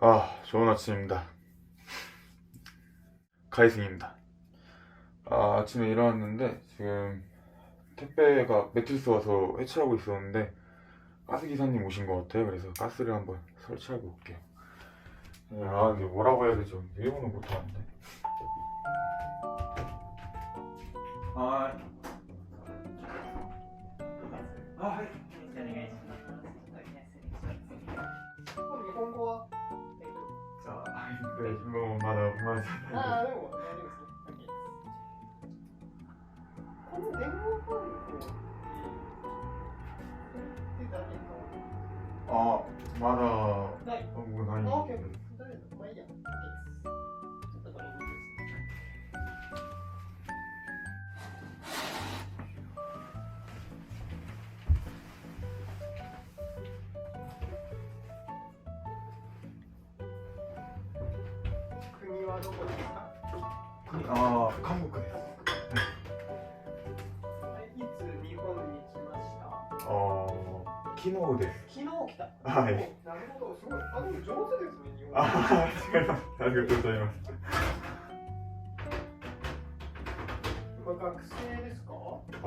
아, 좋은 아침입니다. 가이승입니다. 아, 아침에 일어났는데 지금 택배가 매트리스 와서 해체하고 있었는데 가스 기사님 오신 것 같아요. 그래서 가스를 한번 설치하고 올게요. 아, 근데 뭐라고 해야 되죠? 일본어 못하는데. 아, 아, まああ、でも大丈夫ですね。この電話番号っ、あ、まだ、ない。今後な。まあいいや。ああ、韓国です。ああ、昨日です。昨日来た。はい。なるほど、すごい。あ、でも上手ですね、日本。ああ、違います。ありがとうございます。今学生ですか？あ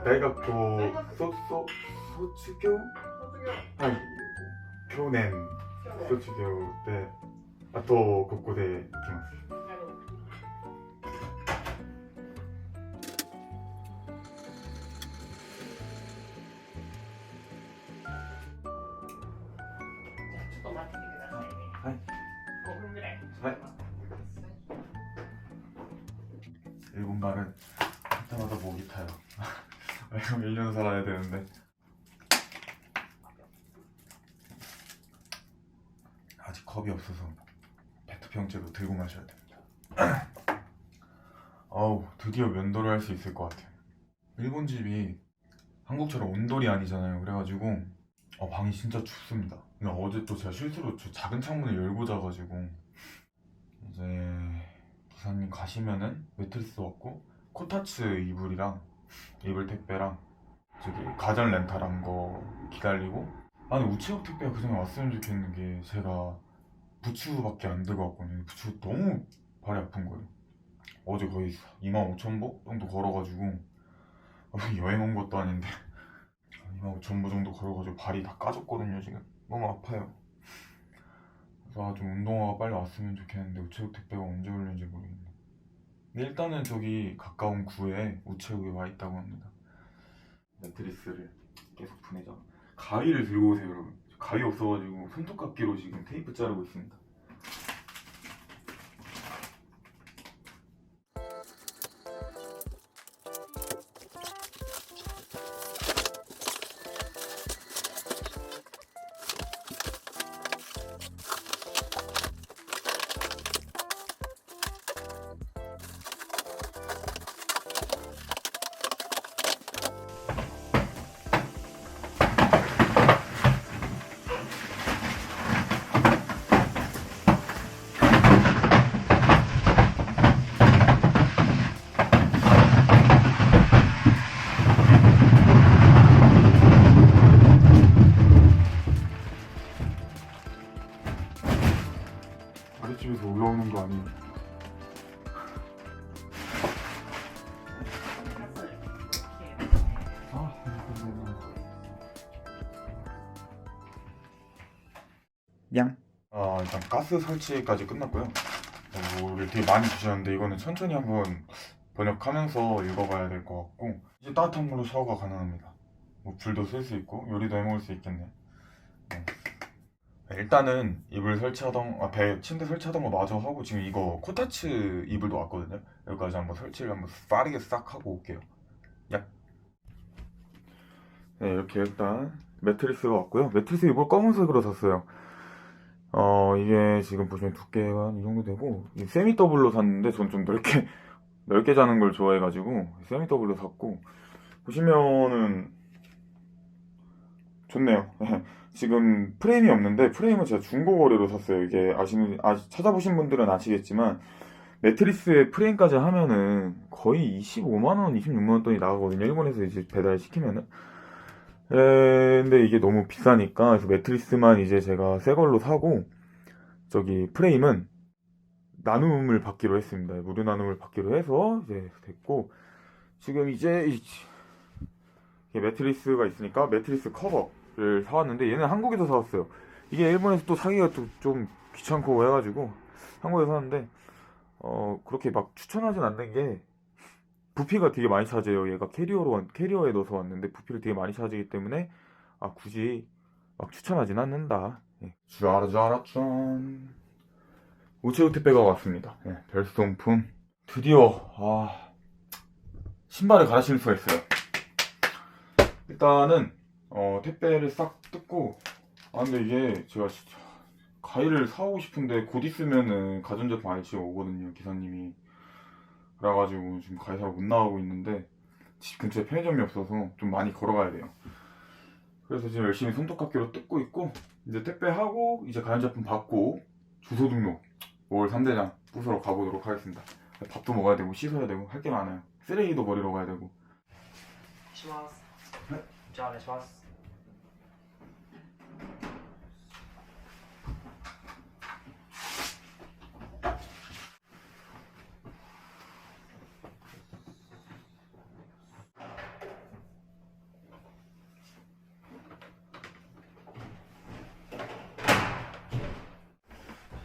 あ、大学を卒卒業？卒業。はい。去年卒業で、あとここで行きます。 はい。 5分ぐらい。はい待っててください。 일본 말은 할 때마다 목이 타요. 이거 1년 살아야 되는데. 아직 컵이 없어서 페트병째로 들고 마셔야 됩니다. 아우, 드디어 면도를 할 수 있을 것 같아요. 일본 집이 한국처럼 온돌이 아니잖아요. 그래가지고 어, 방이 진짜 춥습니다. 근데 어제 또 제가 실수로 저 작은 창문을 열고 자가지고. 이제 기사님 가시면은 매트리스 왔고 코타츠 이불이랑 이불 택배랑 저기 가전 렌탈한 거 기다리고. 아니 우체국 택배가 그전에 왔으면 좋겠는 게 제가 부추밖에 안 들고 왔거든요. 부추 너무 발이 아픈 거예요. 어제 거의 25,000보 정도 걸어가지고 어, 여행 온 것도 아닌데 25,000보 정도 걸어가지고 발이 다 까졌거든요 지금 너무 아파요 그래서 좀 운동화가 빨리 왔으면 좋겠는데 우체국 택배가 언제 올는지 모르겠네. 근데 일단은 저기 가까운 구에 우체국에 와 있다고 합니다. 매트리스를 계속 보내자. 가위를 들고 오세요, 여러분. 가위 없어가지고 손톱깎이로 지금 테이프 자르고 있습니다. 가스 설치까지 끝났고요. 어, 뭐를 되게 많이 주셨는데 이거는 천천히 한번 번역하면서 읽어봐야 될 것 같고 이제 따뜻한 물로 샤워가 가능합니다. 뭐 불도 쓸 수 있고 요리도 해먹을 수 있겠네요. 네. 일단은 이불 설치하던 아, 배 침대 설치하던 거 마저 하고 지금 이거 코타츠 이불도 왔거든요. 여기까지 한번 설치를 한번 빠르게 싹 하고 올게요. 야. 네 이렇게 일단 매트리스가 왔고요. 매트리스 이불 검은색으로 샀어요. 어 이게 지금 보시면 두께가 한 이 정도 되고 이 세미 더블로 샀는데 전 좀 넓게 넓게 자는 걸 좋아해가지고 세미 더블로 샀고 보시면은 좋네요. 지금 프레임이 없는데 프레임은 제가 중고 거래로 샀어요. 이게 아시는 아 찾아보신 분들은 아시겠지만 매트리스에 프레임까지 하면은 거의 25만 원, 26만 원 돈이 나가거든요. 일본에서 이제 배달 시키면은. 에, 근데 이게 너무 비싸니까 그래서 매트리스만 이제 제가 새 걸로 사고 저기 프레임은 나눔을 받기로 했습니다. 무료 나눔을 받기로 해서 이제 됐고 지금 이제 매트리스가 있으니까 매트리스 커버를 사왔는데 얘는 한국에서 사왔어요. 이게 일본에서 또 사기가 또 좀 귀찮고 해가지고 한국에서 샀는데 어 그렇게 막 추천하진 않는 게 부피가 되게 많이 차지해요. 얘가 캐리어로 왔- 캐리어에 넣어서 왔는데 부피를 되게 많이 차지기 때문에 아 굳이 막 추천하진 않는다. 예. 짜라짜라짠 우체국 택배가 왔습니다. 예, 별송품 드디어 아 신발을 갈아 신을 수가 있어요. 일단은 어, 택배를 싹 뜯고 아 근데 이게 제가 진짜 가위를 사오고 싶은데 곧 있으면은 가전제품 아이치가 오거든요 기사님이 그래가지고 지금 가위 사러 못 나가고 있는데 집 근처에 편의점이 없어서 좀 많이 걸어가야 돼요 그래서 지금 열심히 손톱깎이로 뜯고 있고 이제 택배하고 이제 가전제품 받고 주소 등록 5월 3대장 부서러 가보도록 하겠습니다 밥도 먹어야 되고 씻어야 되고 할 게 많아요 쓰레기도 버리러 가야 되고 しますはいじゃあお願いします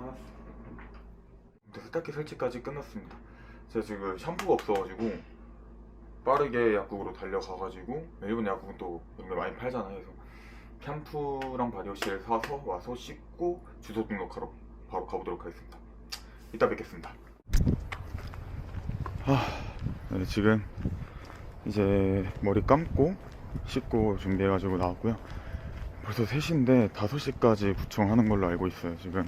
네, 세탁기 설치까지 끝났습니다. 제가 지금 샴푸가 없어가지고 빠르게 약국으로 달려가가지고 일본 약국은 또 이런 게 많이 팔잖아요. 그래서 샴푸랑 바디워시를 사서 와서 씻고 주소 등록하러 바로 가보도록 하겠습니다. 이따 뵙겠습니다. 아, 네, 지금 이제 머리 감고 씻고 준비해가지고 나왔고요. 벌써 3시인데 5시까지 구청하는 걸로 알고 있어요. 지금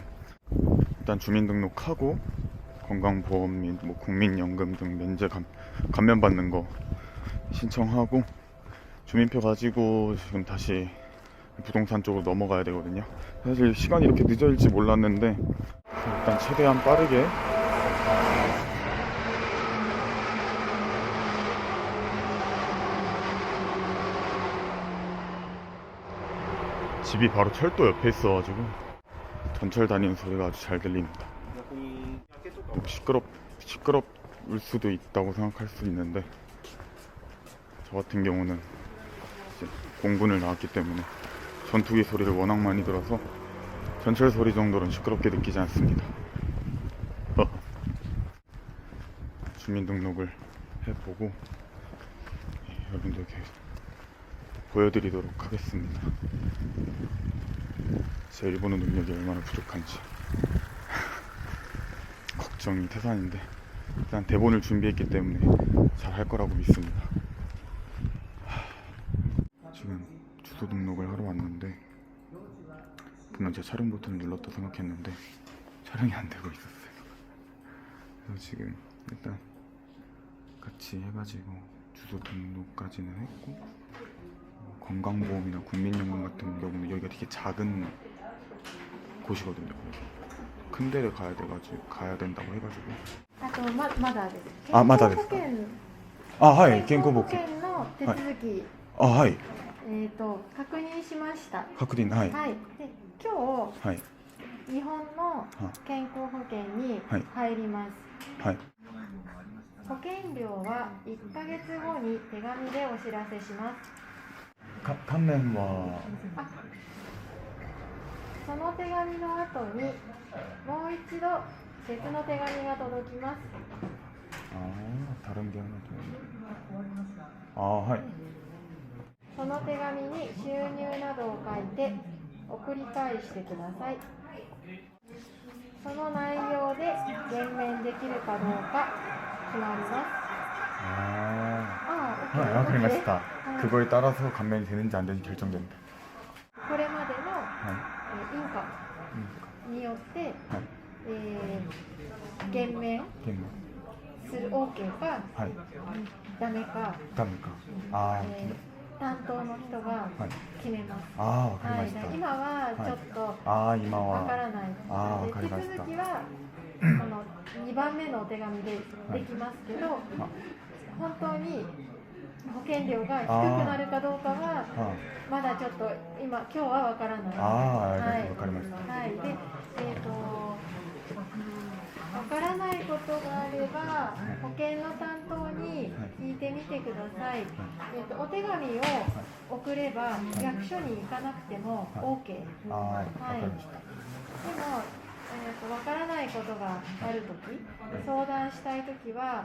일단 주민등록하고 건강보험 및 뭐 국민연금 등 면제 감, 감면 받는 거 신청하고 주민표 가지고 지금 다시 부동산 쪽으로 넘어가야 되거든요. 사실 시간이 이렇게 늦어질지 몰랐는데 일단 최대한 빠르게 집이 바로 철도 옆에 있어가지고 전철 다니는 소리가 아주 잘 들립니다. 시끄럽 시끄럽을 수도 있다고 생각할 수 있는데 저 같은 경우는 공군을 나왔기 때문에 전투기 소리를 워낙 많이 들어서 전철 소리 정도는 시끄럽게 느끼지 않습니다. 주민등록을 해보고 예, 여러분들께 보여드리도록 하겠습니다. 제 일본어 능력이 얼마나 부족한지. 걱정이 태산인데 일단 대본을 준비했기 때문에 잘 할 거라고 믿습니다. 하, 지금 주소 등록을 하러 왔는데 분명 제 촬영 버튼을 눌렀다 생각했는데 촬영이 안 되고 있었어요. 그래서 지금 일단 같이 해가지고 주소 등록까지는 했고 어, 건강보험이나 국민연금 같은 경우는 여기가 되게 작은 곳이거든요. 큰 데를 가야 돼가지고 가야 된다고 해가지고 あとままだです。あまだですか健康保険あはい健康保保険険の手続き、あはいえっ、と確認しました。確認はいはい。で今はい日日本の健康保険にはい入ります。はい保険料は1ヶ月後に手紙でお知らせします。か関連は その手紙の後にもう一度別の手紙が届きます。 아 다른 게 하나 더 아, 하이 その手紙に収入などを書いて送り返してくださいその内容で減免できるかどうか決まります 아, ああ 아, わかりました。 はい 그거에 따라서 감면이 되는지 안 되는지 결정됩니다. これまでの、 はえーインカい。によって、はい。えー減免。する OK かはい。ダメか、ダメか。あー、えー担当の人がはい。決めます。あー、わかりはい、ました。今はちょっとあー、今わからは。ないあかりました続きはこの2番目のお手紙でできますけど、本当に保険料が低くなるかどうかはあまだちょっと今今日はわからない。はい。わかりました。はい、で、えっ、と、わからないことがあれば、保険の担当に聞いてみてください。えっ、と、お手紙を送れば、役所に行かなくても OK。であー、わかりました。も、えっ、と、わからないことがあるとき、相談したいときは、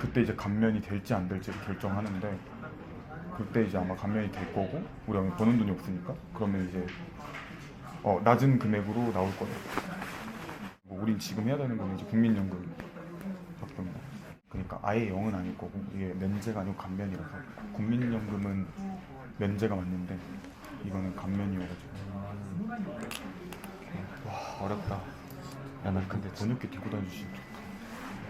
그때 이제 감면이 될지 안 될지를 결정하는데 그때 이제 아마 감면이 될 거고 우리가 버는 돈이 없으니까 그러면 이제 어 낮은 금액으로 나올 거야. 뭐 우린 지금 해야 되는 거는 이제 국민연금 받습니다. 그러니까 아예 0은 아닐 거고 이게 면제가 아니고 감면이라서 국민연금은 면제가 맞는데 이거는 감면이어가지고 와 어렵다. 야 나 근데 번역기 들고 좋다.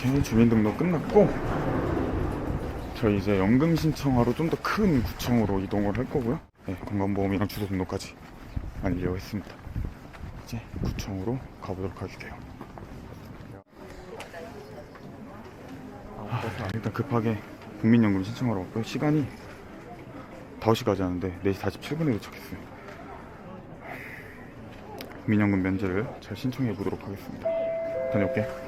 이렇게 주민등록 끝났고 저희 이제 연금 신청하러 좀 더 큰 구청으로 이동을 할 거고요. 네, 건강보험이랑 주소 등록까지 완료했습니다. 이제 구청으로 가보도록 할게요. 아, 일단 급하게 국민연금 신청하러 왔고요. 시간이 5시까지 하는데 4시 47분에 도착했어요. 국민연금 면제를 잘 신청해 보도록 하겠습니다. 다녀올게. 60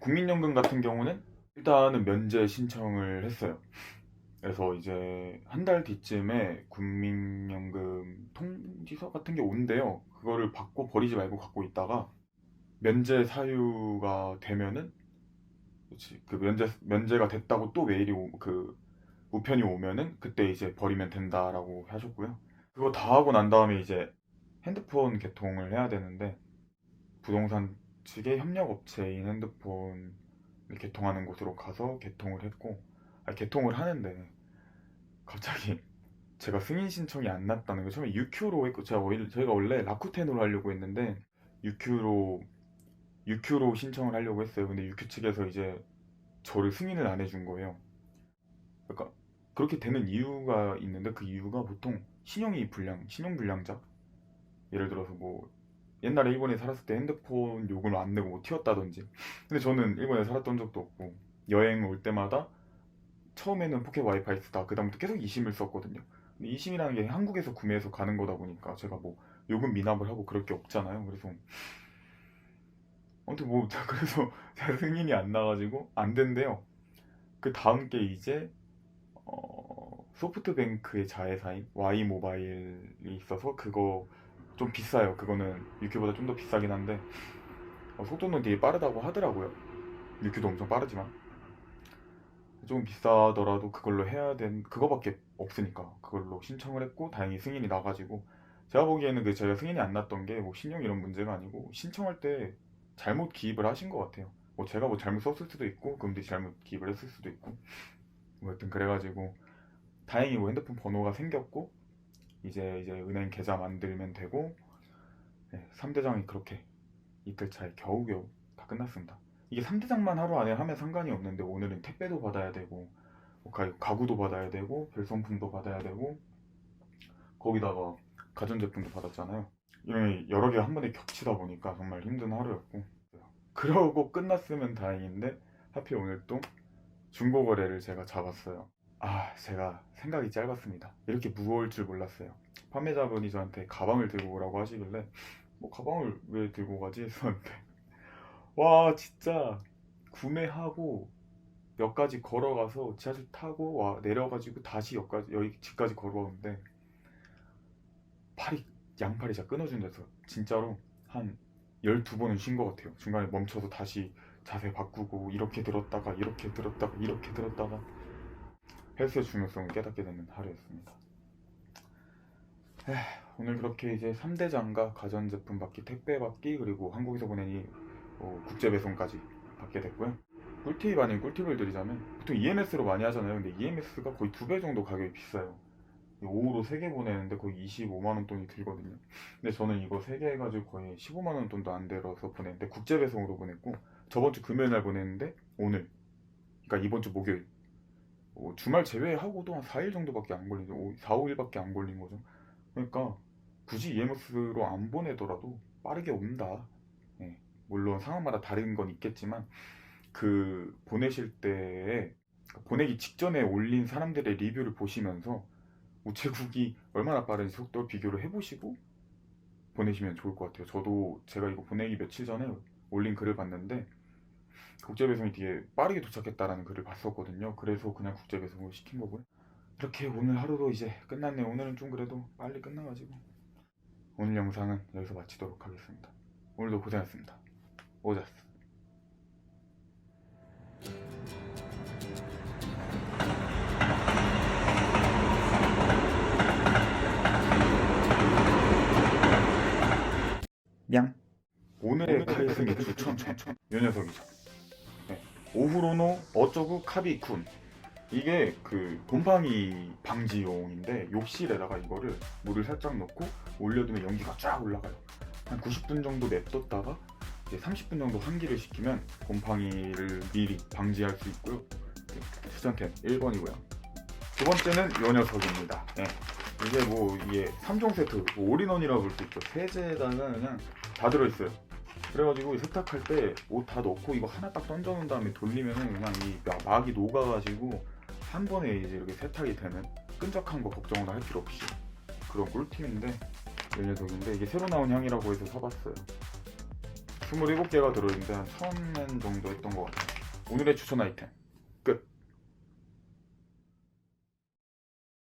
국민연금 같은 경우는 일단은 면제 신청을 했어요. 그래서 이제 한 달 뒤쯤에 국민연금 통지서 같은 게 온대요. 그거를 받고 버리지 말고 갖고 있다가 면제 사유가 되면은 그치, 그 면제 면제가 됐다고 또 메일이 오, 그 우편이 오면은 그때 이제 버리면 된다라고 하셨고요. 그거 다 하고 난 다음에 이제 핸드폰 개통을 해야 되는데 부동산 측의 협력 업체인 핸드폰을 개통하는 곳으로 가서 개통을 했고 아, 개통을 하는데 갑자기 제가 승인 신청이 안 났다는 거 처음에 UQ로 했고 제가 원래, 저희가 원래 라쿠텐으로 하려고 했는데 UQ로 UQ로 신청을 하려고 했어요. 근데 UQ 측에서 이제 저를 승인을 안 해준 거예요. 그러니까 그렇게 되는 이유가 있는데 그 이유가 보통 신용이 불량, 신용 불량자. 예를 들어서 뭐 옛날에 일본에 살았을 때 핸드폰 요금을 안 내고 뭐 튀었다든지. 근데 저는 일본에 살았던 적도 없고 여행 올 때마다 처음에는 포켓 와이파이 쓰다 그다음부터 계속 이심을 썼거든요. 근데 이심이라는 게 한국에서 구매해서 가는 거다 보니까 제가 뭐 요금 미납을 하고 그럴 게 없잖아요. 그래서 아무튼 뭐 그래서 제가 승인이 안 나가지고 안 된대요. 그 다음 게 이제 어, 소프트뱅크의 자회사인 Y 모바일이 있어서 그거 좀 비싸요. 그거는 유큐보다 좀 더 비싸긴 한데 어, 속도는 되게 빠르다고 하더라고요. 유큐도 엄청 빠르지만 좀 비싸더라도 그걸로 해야 된 그거밖에 없으니까 그걸로 신청을 했고 다행히 승인이 나가지고 제가 보기에는 그 제가 승인이 안 났던 게 뭐 신용 이런 문제가 아니고 신청할 때 잘못 기입을 하신 것 같아요. 뭐 제가 뭐 잘못 썼을 수도 있고 그분들이 잘못 기입을 했을 수도 있고 뭐 하여튼 그래가지고 다행히 뭐 핸드폰 번호가 생겼고 이제 이제 은행 계좌 만들면 되고 네, 3대장이 그렇게 이틀 차에 겨우겨우 다 끝났습니다. 이게 3대장만 하루 안에 하면 상관이 없는데 오늘은 택배도 받아야 되고 뭐 가- 가구도 받아야 되고 별성품도 받아야 되고 거기다가 가전제품도 받았잖아요. 여러 개 한 번에 겹치다 보니까 정말 힘든 하루였고 그러고 끝났으면 다행인데 하필 오늘 또 중고거래를 제가 잡았어요. 아 제가 생각이 짧았습니다. 이렇게 무거울 줄 몰랐어요. 판매자분이 저한테 가방을 들고 오라고 하시길래 뭐 가방을 왜 들고 가지 했었는데 와 진짜 구매하고 몇 가지 걸어가서 지하철 타고 와 내려가지고 다시 여기까지 여기 집까지 걸어오는데 팔이 양팔이 진짜 끊어진 데서 진짜로 한 12번은 쉰 것 같아요. 중간에 멈춰서 다시 자세 바꾸고 이렇게 들었다가 이렇게 들었다가 이렇게 들었다가 헬스의 중요성을 깨닫게 되는 하루였습니다. 에휴, 오늘 그렇게 이제 3대 장과 가전제품 받기, 택배 받기, 그리고 한국에서 보내니 어, 국제 배송까지 받게 됐고요. 꿀팁 아닌 꿀팁을 드리자면 보통 EMS로 많이 하잖아요. 근데 EMS가 거의 두 배 정도 가격이 비싸요. 5호로 3개 보내는데 거의 25만원 돈이 들거든요. 근데 저는 이거 3개 해가지고 거의 15만원 돈도 안 들어서 보냈는데 국제 배송으로 보냈고 저번 주 금요일 날 보냈는데 오늘 그러니까 이번 주 목요일 어, 주말 제외하고도 한 4일 정도밖에 안 걸리죠. 4, 5일밖에 안 걸린 거죠. 그러니까 굳이 EMS로 안 보내더라도 빠르게 온다. 예, 물론 상황마다 다른 건 있겠지만 그 보내실 때에 보내기 직전에 올린 사람들의 리뷰를 보시면서 우체국이 얼마나 빠른지 속도를 비교를 해보시고 보내시면 좋을 것 같아요. 저도 제가 이거 보내기 며칠 전에 올린 글을 봤는데 국제 배송이 되게 빠르게 도착했다라는 글을 봤었거든요. 그래서 그냥 국제 배송을 시킨 거고요. 이렇게 오늘 하루도 이제 끝났네요. 오늘은 좀 그래도 빨리 끝나가지고 오늘 영상은 여기서 마치도록 하겠습니다. 오늘도 고생했습니다. 오자스. 냥. 오늘의 추천 추천 요 녀석이죠. 네. 오후로노 어쩌구 카비쿤 이게 그 곰팡이 방지용인데 욕실에다가 이거를 물을 살짝 넣고 올려두면 연기가 쫙 올라가요. 한 90분 정도 냅뒀다가 이제 30분 정도 환기를 시키면 곰팡이를 미리 방지할 수 있고요. 네, 추천템 1번이고요. 두 번째는 요 녀석입니다. 네. 이게 뭐 이게 3종 세트 뭐 올인원이라고 볼 수 있죠. 세제에다가 그냥 다 들어있어요. 그래가지고 세탁할 때 옷 다 넣고 이거 하나 딱 던져 놓은 다음에 돌리면은 그냥 이 막- 막이 녹아가지고 한 번에 이제 이렇게 세탁이 되는 끈적한 거 걱정을 할 필요 없이 그런 꿀팁인데 이 녀석인데 이게 새로 나온 향이라고 해서 사봤어요. 27개가 들어있는데 한 1000엔 정도 했던 것 같아요. 오늘의 추천 아이템 끝!